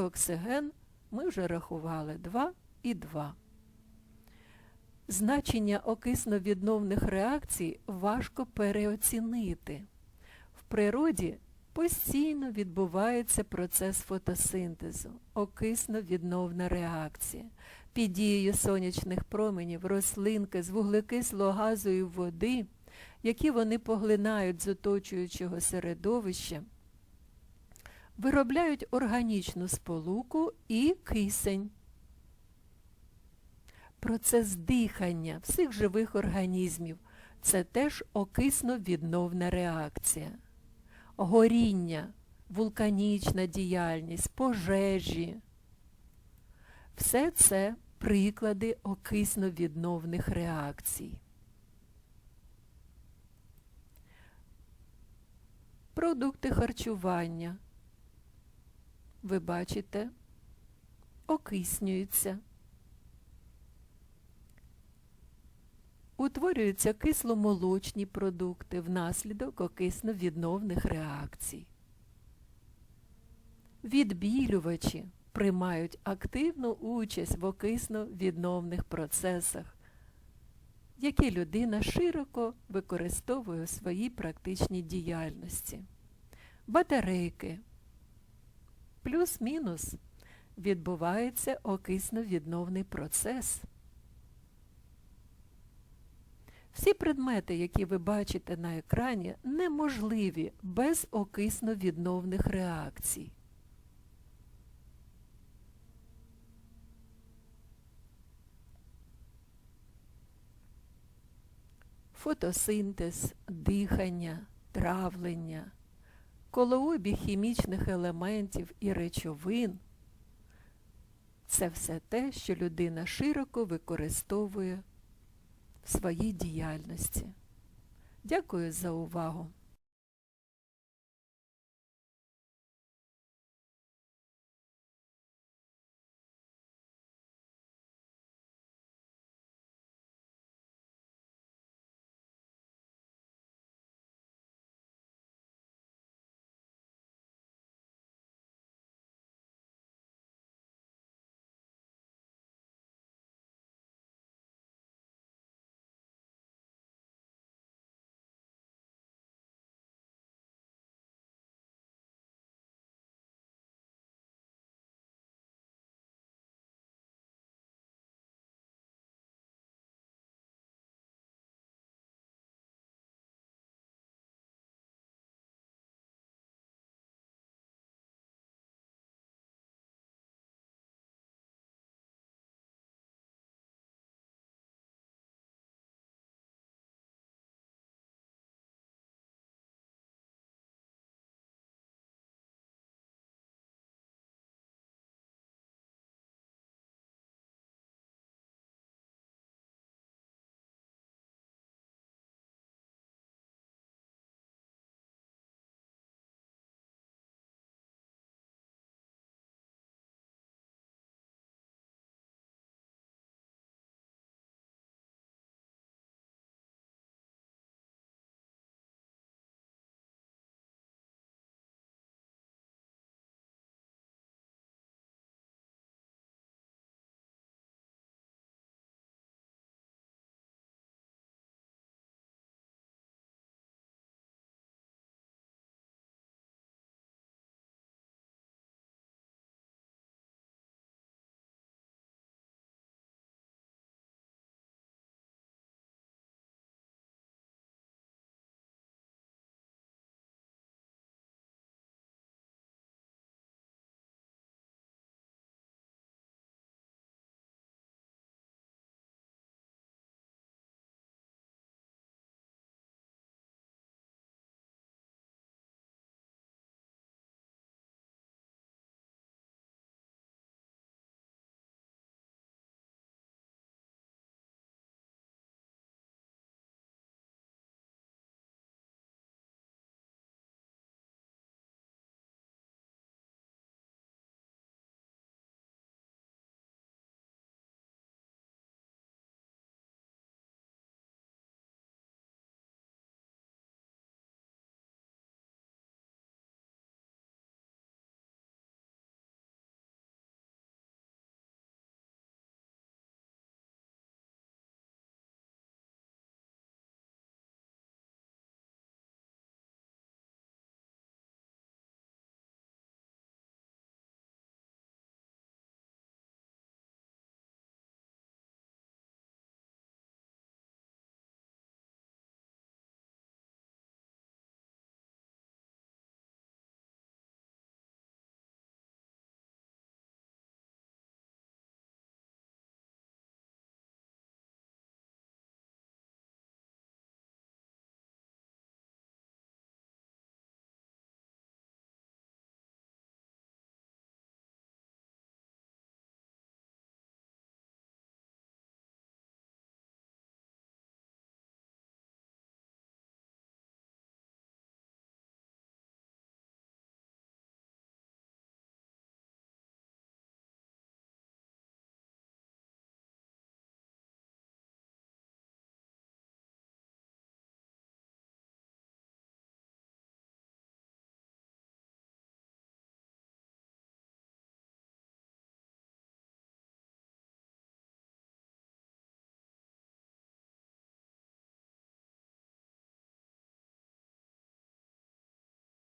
оксиген ми вже рахували 2 і 2. Значення окисно-відновних реакцій важко переоцінити. В природі постійно відбувається процес фотосинтезу, окисно-відновна реакція. Під дією сонячних променів рослинки з вуглекисло-газової води, які вони поглинають з оточуючого середовища, виробляють органічну сполуку і кисень. Процес дихання всіх живих організмів це теж окисно-відновна реакція. Горіння, вулканічна діяльність, пожежі. Все це приклади окисно-відновних реакцій. Продукти харчування. Ви бачите, окиснюються. Утворюються кисломолочні продукти внаслідок окисно-відновних реакцій. Відбілювачі приймають активну участь в окисно-відновних процесах, які людина широко використовує у своїй практичній діяльності. Батарейки. Плюс-мінус відбувається окисно-відновний процес. Всі предмети, які ви бачите на екрані, неможливі без окисно-відновних реакцій. Фотосинтез, дихання, травлення, колообіг хімічних елементів і речовин це все те, що людина широко використовує в своїй діяльності. Дякую за увагу!